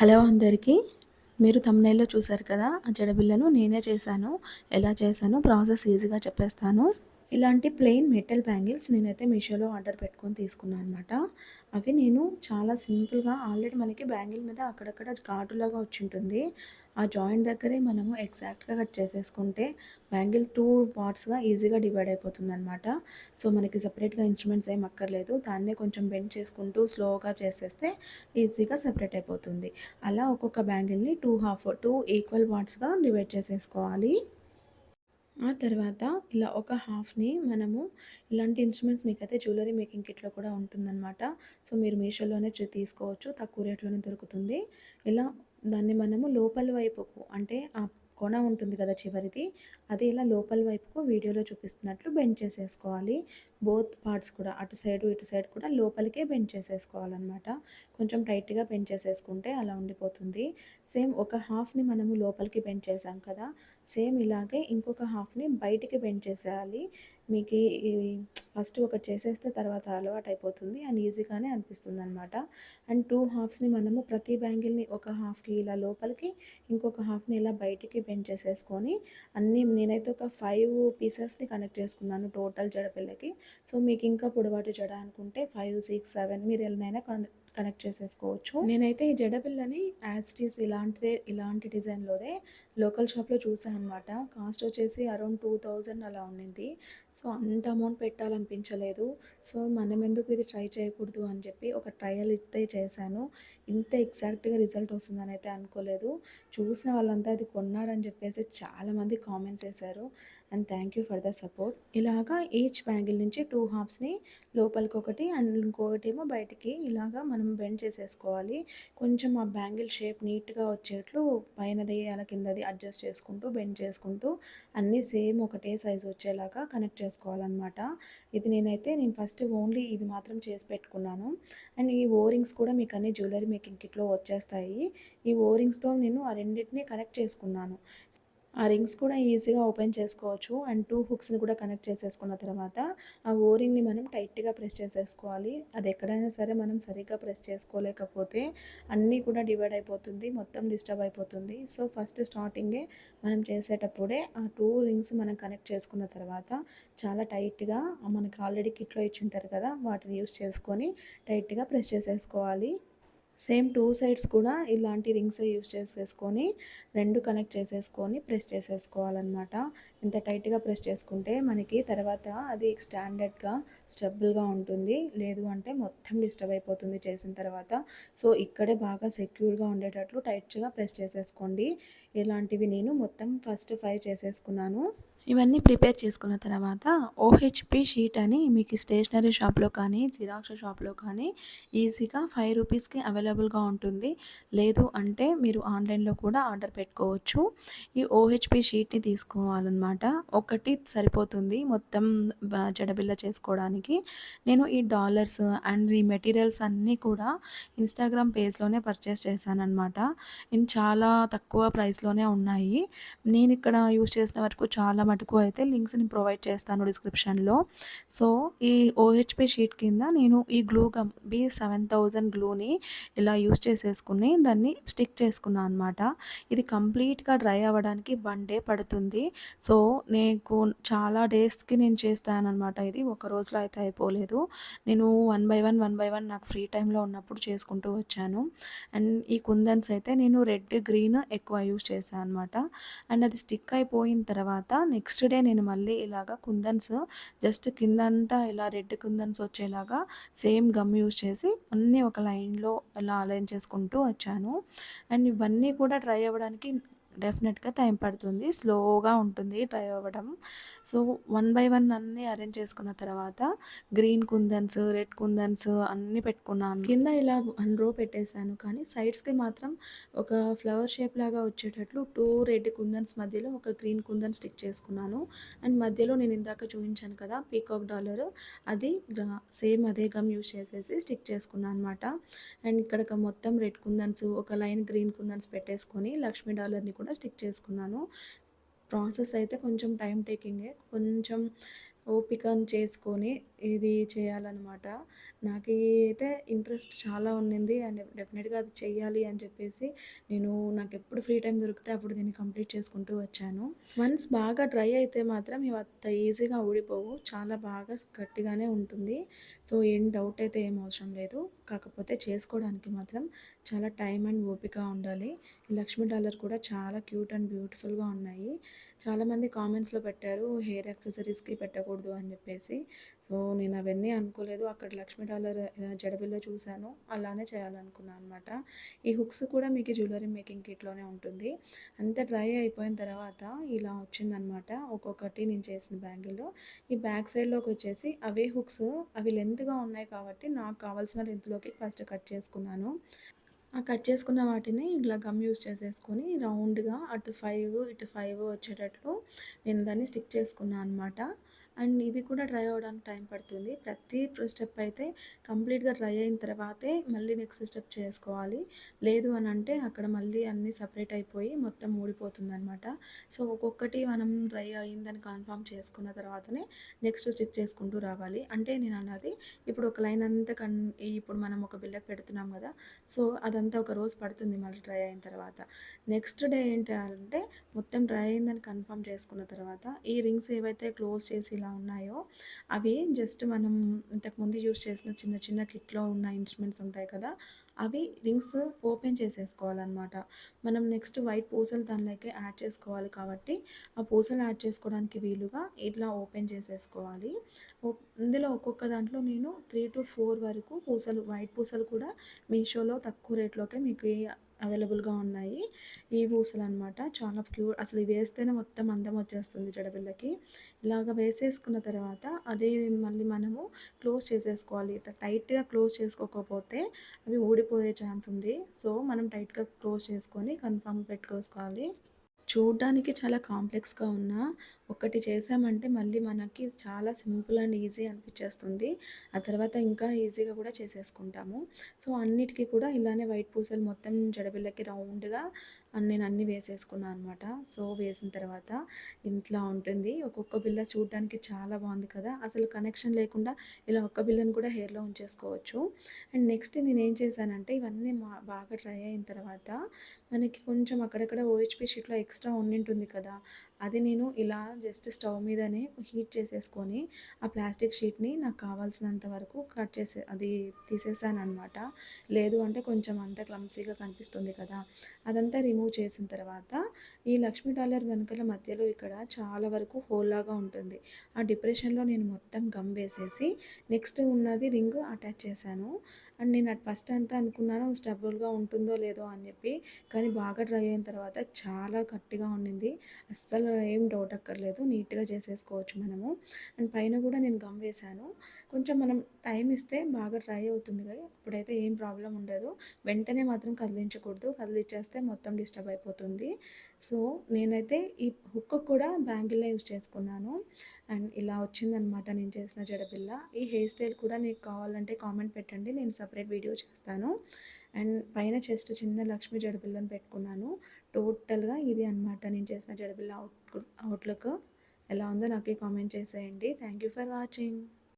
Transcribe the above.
Hello అందరికీ. మీరు తమ్నైల్లో చూసారు కదా ఆ జడబిల్లను నేనే చేశాను. ఎలా చేశానో? ప్రాసెస్ ఈజీగా చెప్పేస్తాను. ఇలాంటి ప్లెయిన్ మెటల్ బ్యాంగిల్స్ నేనైతే మీషోలో ఆర్డర్ పెట్టుకొని తీసుకున్నాను అనమాట అవి నేను చాలా సింపుల్గా ఆల్రెడీ మనకి బ్యాంగిల్ మీద అక్కడక్కడ ఘాటులాగా వచ్చి ఉంటుంది. ఆ జాయింట్ దగ్గరే మనము ఎగ్జాక్ట్గా కట్ చేసేసుకుంటే బ్యాంగిల్ టూ పార్ట్స్గా ఈజీగా డివైడ్ అయిపోతుంది అనమాట సో మనకి సపరేట్గా ఇన్స్ట్రుమెంట్స్ ఏం అక్కర్లేదు. దాన్నే కొంచెం బెండ్ చేసుకుంటూ స్లోగా చేసేస్తే ఈజీగా సపరేట్ అయిపోతుంది. అలా ఒక్కొక్క బ్యాంగిల్ని టూ హాఫ్ టూ ఈక్వల్ పార్ట్స్గా డివైడ్ చేసేసుకోవాలి. ఆ తర్వాత ఇలా ఒక హాఫ్ని మనము ఇలాంటి ఇన్స్ట్రుమెంట్స్ మీకైతే జ్యువెలరీ మేకింగ్ కిట్లో కూడా ఉంటుందన్నమాట. సో మీరు మీషోలోనే తీసుకోవచ్చు. తక్కువ రేట్లోనే దొరుకుతుంది. ఇలా దాన్ని మనము లోపల వైపుకు అంటే ఆ కొన ఉంటుంది కదా చివరిది అది ఇలా లోపల వైపుకు వీడియోలో చూపిస్తున్నట్లు బెండ్ చేసేసుకోవాలి. బోత్ పార్ట్స్ కూడా అటు సైడ్ ఇటు సైడ్ కూడా లోపలికే బెండ్ చేసేసుకోవాలన్నమాట. కొంచెం టైట్గా బెండ్ చేసేసుకుంటే అలా ఉండిపోతుంది. సేమ్ ఒక హాఫ్ని మనము లోపలికి బెండ్ చేసాం కదా సేమ్ ఇలాగే ఇంకొక హాఫ్ని బయటికి బెండ్ చేసేయాలి. మీకు ఫస్ట్ ఒకటి చేసేస్తే తర్వాత అలవాటు అయిపోతుంది అండ్ ఈజీగానే అనిపిస్తుంది అనమాట అండ్ టూ హాఫ్స్ని మనము ప్రతి బ్యాంగిల్ని ఒక హాఫ్కి ఇలా లోపలికి ఇంకొక హాఫ్ని ఇలా బయటికి బెండ్ చేసేసుకొని అన్నీ నేనైతే ఒక ఫైవ్ పీసెస్ని కనెక్ట్ చేసుకున్నాను టోటల్ జడపిల్లకి సో మీకు ఇంకా పొడవాటి జడ అనుకుంటే ఫైవ్ సిక్స్ సెవెన్ మీరు ఎలానైనా కనెక్ట్ చేసేసుకోవచ్చు. నేనైతే ఈ జడపిల్లని యాజ్టీస్ ఇలాంటిదే ఇలాంటి డిజైన్లోదే లోకల్ షాప్లో చూసాను అనమాట కాస్ట్ వచ్చేసి అరౌండ్ టూ థౌజండ్ అలా ఉండింది. సో అంత అమౌంట్ పెట్టాలనిపించలేదు. సో మనం ఎందుకు ఇది ట్రై చేయకూడదు అని చెప్పి ఒక ట్రయల్ ఇస్తే చేశాను. ఇంత ఎగ్జాక్ట్గా రిజల్ట్ వస్తుందని అయితే అనుకోలేదు. చూసిన వాళ్ళంతా అది కొన్నారని చెప్పేసి చాలామంది కామెంట్స్ చేశారు. And thank you for the support ఇలాగా ఈచ్ బ్యాంగిల్ నుంచి టూ హాఫ్స్ని లోపలికి ఒకటి అండ్ ఇంకొకటి ఏమో బయటికి ఇలాగా మనం బెండ్ చేసేసుకోవాలి. కొంచెం ఆ బ్యాంగిల్ షేప్ నీట్గా వచ్చేట్లు పైనది అలా కిందది అడ్జస్ట్ చేసుకుంటూ బెండ్ చేసుకుంటూ అన్నీ సేమ్ ఒకటే సైజ్ వచ్చేలాగా కనెక్ట్ చేసుకోవాలన్నమాట. ఇది నేనైతే నేను ఫస్ట్ ఓన్లీ ఇవి మాత్రం చేసి పెట్టుకున్నాను. అండ్ ఈ ఓరింగ్స్ కూడా మీకు అన్ని జ్యువెలరీ మేకింగ్ కిట్లో వచ్చేస్తాయి. ఈ ఓరింగ్స్తో నేను ఆ రెండింటినీ కనెక్ట్ చేసుకున్నాను. ఆ రింగ్స్ కూడా ఈజీగా ఓపెన్ చేసుకోవచ్చు అండ్ టూ హుక్స్ని కూడా కనెక్ట్ చేసేసుకున్న తర్వాత ఆ ఓరింగ్ని మనం టైట్గా ప్రెస్ చేసేసుకోవాలి. అది ఎక్కడైనా సరే మనం సరిగ్గా ప్రెస్ చేసుకోలేకపోతే అన్నీ కూడా డివైడ్ అయిపోతుంది మొత్తం డిస్టర్బ్ అయిపోతుంది. సో ఫస్ట్ స్టార్టింగే మనం చేసేటప్పుడే ఆ టూ రింగ్స్ మనం కనెక్ట్ చేసుకున్న తర్వాత చాలా టైట్గా మనకు ఆల్రెడీ కిట్లో ఇచ్చింటారు కదా వాటిని యూస్ చేసుకొని టైట్గా ప్రెస్ చేసేసుకోవాలి. సేమ్ టూ సైడ్స్ కూడా ఇలాంటి రింగ్స్ యూస్ చేసేసుకొని రెండు కనెక్ట్ చేసేసుకొని ప్రెస్ చేసేసుకోవాలన్నమాట. ఇంత టైట్గా ప్రెస్ చేసుకుంటే మనకి తర్వాత అది స్టాండర్డ్గా స్టెబుల్గా ఉంటుంది. లేదు అంటే మొత్తం డిస్టర్బ్ అయిపోతుంది చేసిన తర్వాత. సో ఇక్కడే బాగా సెక్యూర్గా ఉండేటట్లు టైట్గా ప్రెస్ చేసేసుకోండి. ఇలాంటివి నేను మొత్తం ఫస్ట్ ఫైవ్ చేసేసుకున్నాను. ఇవన్నీ ప్రిపేర్ చేసుకున్న తర్వాత ఓహెచ్పి షీట్ అని మీకు స్టేషనరీ షాప్లో కానీ జిరాక్స్ షాప్లో కానీ ఈజీగా ఫైవ్ రూపీస్కి అవైలబుల్గా ఉంటుంది. లేదు అంటే మీరు ఆన్లైన్లో కూడా ఆర్డర్ పెట్టుకోవచ్చు. ఈ ఓహెచ్పి షీట్ని తీసుకోవాలన్నమాట. ఒకటి సరిపోతుంది మొత్తం జడబిల్ల చేసుకోవడానికి. నేను ఈ డాలర్స్ అండ్ ఈ మెటీరియల్స్ అన్నీ కూడా ఇన్స్టాగ్రామ్ పేజ్లోనే పర్చేస్ చేశాను అనమాట ఇన్ చాలా తక్కువ ప్రైస్లోనే ఉన్నాయి. నేను ఇక్కడ యూజ్ చేసిన వరకు చాలా మటుకు అయితే లింక్స్ని ప్రొవైడ్ చేస్తాను డిస్క్రిప్షన్లో. సో ఈ ఓహెచ్పి షీట్ కింద నేను ఈ glue gum B seven thousand గ్లూని ఇలా యూస్ చేసేసుకుని దాన్ని స్టిక్ చేసుకున్నాను అనమాట ఇది కంప్లీట్గా డ్రై అవ్వడానికి వన్ డే పడుతుంది. సో నీకు చాలా డేస్కి నేను చేస్తాను అనమాట ఇది. ఒక రోజులో అయితే అయిపోలేదు. నేను one by one one by one నాకు ఫ్రీ టైంలో ఉన్నప్పుడు చేసుకుంటూ వచ్చాను. అండ్ ఈ కుందన్స్ అయితే నేను రెడ్ గ్రీన్ ఎక్కువ యూస్ చేశాను అనమాట అండ్ అది స్టిక్ అయిపోయిన తర్వాత నెక్స్ట్ నెక్స్ట్ డే నేను మళ్ళీ ఇలాగా కుందన్స్ జస్ట్ కింద అంతా ఇలా రెడ్ కుందన్స్ వచ్చేలాగా సేమ్ గమ్ యూజ్ చేసి అన్నీ ఒక లైన్లో ఇలా అలైన్ చేసుకుంటూ వచ్చాను. అండ్ ఇవన్నీ కూడా ట్రై అవ్వడానికి డెఫినెట్గా టైం పడుతుంది. స్లోగా ఉంటుంది డ్రై అవ్వడం. సో వన్ బై వన్ అన్నీ అరేంజ్ చేసుకున్న తర్వాత గ్రీన్ కుందన్స్ రెడ్ కుందన్స్ అన్నీ పెట్టుకున్నాను. కింద ఇలా వన్ రో పెట్టేశాను. కానీ సైడ్స్కి మాత్రం ఒక ఫ్లవర్ షేప్ లాగా వచ్చేటట్లు టూ రెడ్ కుందన్స్ మధ్యలో ఒక గ్రీన్ కుందన్ స్టిక్ చేసుకున్నాను. అండ్ మధ్యలో నేను ఇందాక చూపించాను కదా పీకాక్ డాలర్. అది సేమ్ అదే గమ్ యూజ్ చేసేసి స్టిక్ చేసుకున్నాను అనమాట అండ్ ఇక్కడ మొత్తం రెడ్ కుందన్స్ ఒక లైన్ గ్రీన్ కుందన్స్ పెట్టేసుకొని లక్ష్మీ డాలర్ని కూడా కూడా స్టిక్ చేసుకున్నాను. ప్రాసెస్ అయితే కొంచెం టైం టేకింగే. కొంచెం ఓపిక చేసుకొని ఇది చేయాలన్నమాట. నాకు అయితే ఇంట్రెస్ట్ చాలా ఉండింది అండ్ డెఫినెట్గా అది చేయాలి అని చెప్పేసి నేను నాకు ఎప్పుడు ఫ్రీ టైం దొరికితే అప్పుడు దీన్ని కంప్లీట్ చేసుకుంటూ వచ్చాను. వన్స్ బాగా డ్రై అయితే మాత్రం ఇవి అంత ఈజీగా ఊడిపోవు. చాలా బాగా గట్టిగానే ఉంటుంది. సో ఏం డౌట్ అయితే ఏం అవసరం లేదు. కాకపోతే చేసుకోవడానికి మాత్రం చాలా టైం అండ్ ఓపిక ఉండాలి. లక్ష్మీ డాలర్ కూడా చాలా క్యూట్ అండ్ బ్యూటిఫుల్గా ఉన్నాయి. చాలామంది కామెంట్స్లో పెట్టారు హెయిర్ యాక్సెసరీస్కి పెట్టకూడదు అని చెప్పేసి. సో నేను అవన్నీ అనుకోలేదు. అక్కడ లక్ష్మీ డాలర్ జడబిల్లో చూశాను. అలానే చేయాలనుకున్నాను అనమాట ఈ హుక్స్ కూడా మీకు జ్యువెలరీ మేకింగ్ కిట్లోనే ఉంటుంది. అంత డ్రై అయిపోయిన తర్వాత ఇలా వచ్చిందనమాట ఒక్కొక్కటి నేను చేసిన బ్యాంగిల్ ఈ బ్యాక్ సైడ్లోకి వచ్చేసి అవే హుక్స్. అవి లెంత్గా ఉన్నాయి కాబట్టి నాకు కావాల్సిన లెంత్లోకి ఫస్ట్ కట్ చేసుకున్నాను. ఆ కట్ చేసుకున్న వాటిని ఇట్లా గమ్ యూస్ చేసేసుకొని రౌండ్గా అటు ఫైవ్ ఇటు ఫైవ్ వచ్చేటట్లు నేను దాన్ని స్టిక్ చేసుకున్నాను అనమాట అండ్ ఇవి కూడా డ్రై అవ్వడానికి టైం పడుతుంది. ప్రతి స్టెప్ అయితే కంప్లీట్గా డ్రై అయిన తర్వాతే మళ్ళీ నెక్స్ట్ స్టెప్ చేసుకోవాలి. లేదు అని అంటే అక్కడ మళ్ళీ అన్నీ సపరేట్ అయిపోయి మొత్తం ఊడిపోతుంది అనమాట సో ఒక్కొక్కటి మనం డ్రై అయిందని కన్ఫామ్ చేసుకున్న తర్వాతనే నెక్స్ట్ స్టిచ్ చేసుకుంటూ రావాలి. అంటే నేను అన్నది ఇప్పుడు ఒక లైన్ అంతా కన్ ఇప్పుడు మనం ఒక బిల్లకి పెడుతున్నాం కదా సో అదంతా ఒక రోజు పడుతుంది మళ్ళీ డ్రై అయిన తర్వాత. నెక్స్ట్ డే ఏంటి అంటే మొత్తం డ్రై అయిందని కన్ఫామ్ చేసుకున్న తర్వాత ఈ రింగ్స్ ఏవైతే క్లోజ్ చేసి ఇలా ఉన్నాయో. అవి జస్ట్ మనం ఇంతకుముందు యూజ్ చేసిన చిన్న చిన్న కిట్లో ఉన్న ఇన్స్ట్రుమెంట్స్ ఉంటాయి కదా అవి రింగ్స్ ఓపెన్ చేసేసుకోవాలన్నమాట. మనం నెక్స్ట్ వైట్ పూసలు దానిలోకి యాడ్ చేసుకోవాలి కాబట్టి ఆ పూసలు యాడ్ చేసుకోవడానికి వీలుగా ఇట్లా ఓపెన్ చేసేసుకోవాలి. ఇందులో ఒక్కొక్క దాంట్లో నేను త్రీ టు ఫోర్ వరకు పూసలు వైట్ పూసలు కూడా మీషోలో తక్కువ రేట్లోకే మీకు అవైలబుల్గా ఉన్నాయి. ఈ పూసలు అనమాట చాలా క్యూర్ అసలు ఇవి వేస్తేనే మొత్తం అందం వచ్చేస్తుంది జడబిళ్ళకి. ఇలాగ వేసేసుకున్న తర్వాత అదే మళ్ళీ మనము క్లోజ్ చేసేసుకోవాలి. టైట్గా క్లోజ్ చేసుకోకపోతే అవి ఊడిపోయే ఛాన్స్ ఉంది. సో మనం టైట్గా క్లోజ్ చేసుకొని కన్ఫామ్ పెట్టుకోసుకోవాలి. చూడ్డానికి చాలా కాంప్లెక్స్గా ఉన్న ఒకటి చేసామంటే మళ్ళీ మనకి చాలా సింపుల్ అండ్ ఈజీ అనిపించేస్తుంది ఆ తర్వాత ఇంకా ఈజీగా కూడా చేసేసుకుంటాము. సో అన్నిటికీ కూడా ఇలానే వైట్ పూసలు మొత్తం జడబిళ్ళకి రౌండ్గా నేను అన్నీ వేసేసుకున్నాను అనమాట సో వేసిన తర్వాత ఇంట్లో ఉంటుంది. ఒక్కొక్క బిల్ల చూడడానికి చాలా బాగుంది కదా! అసలు కనెక్షన్ లేకుండా ఇలా ఒక్క బిల్లను కూడా హెయిర్లో ఉంచేసుకోవచ్చు. అండ్ నెక్స్ట్ నేను ఏం చేశానంటే ఇవన్నీ బాగా డ్రై అయిన తర్వాత మనకి కొంచెం అక్కడక్కడ ఓహెచ్పి షీట్లో ఎక్స్ట్రా ఉండింటుంది కదా! అది నేను ఇలా జస్ట్ స్టవ్ మీదనే హీట్ చేసేసుకొని ఆ ప్లాస్టిక్ షీట్ని నాకు కావాల్సినంత వరకు కట్ చేసే అది తీసేసాను అనమాట లేదు అంటే కొంచెం అంత క్లమ్సీగా కనిపిస్తుంది కదా. అదంతా రిమూవ్ చేసిన తర్వాత ఈ లక్ష్మీ డాలర్ వెనుకల మధ్యలో ఇక్కడ చాలా వరకు హోల్లాగా ఉంటుంది. ఆ డిప్రెషన్లో నేను మొత్తం గమ్ వేసేసి నెక్స్ట్ ఉన్నది రింగ్ అటాచ్ చేశాను. అండ్ నేను అట్ ఫస్ట్ అంతా అనుకున్నాను స్టబుల్గా ఉంటుందో లేదో అని చెప్పి. కానీ బాగా డ్రై అయిన తర్వాత చాలా గట్టిగా ఉండింది. అస్సలు ఏం డౌట్ అక్కర్లేదు. నీట్గా చేసేసుకోవచ్చు మనము. అండ్ పైన కూడా నేను గమ్ వేశాను. కొంచెం మనం టైం ఇస్తే బాగా డ్రై అవుతుంది కదా. ఇప్పుడైతే ఏం ప్రాబ్లం ఉండదు. వెంటనే మాత్రం కదిలించకూడదు. కదిలిచ్చేస్తే మొత్తం డిస్టర్బ్ అయిపోతుంది. సో నేనైతే ఈ హుక్ కూడా బ్యాంగిల్లో యూజ్ చేసుకున్నాను. అండ్ ఇలా వచ్చిందనమాట నేను చేసిన జడబిల్ల ఈ హెయిర్ స్టైల్ కూడా నీకు కావాలంటే కామెంట్ పెట్టండి నేను సపరేట్ వీడియో చేస్తాను. అండ్ పైన చెస్ట్ చిన్న లక్ష్మీ జడబిల్లని పెట్టుకున్నాను. టోటల్గా ఇది అనమాట నేను చేసిన జడబిల్ల అవుట్ అవుట్లుక్. ఎలా ఉందో నాకు కామెంట్ చేసేయండి. Thank you for watching.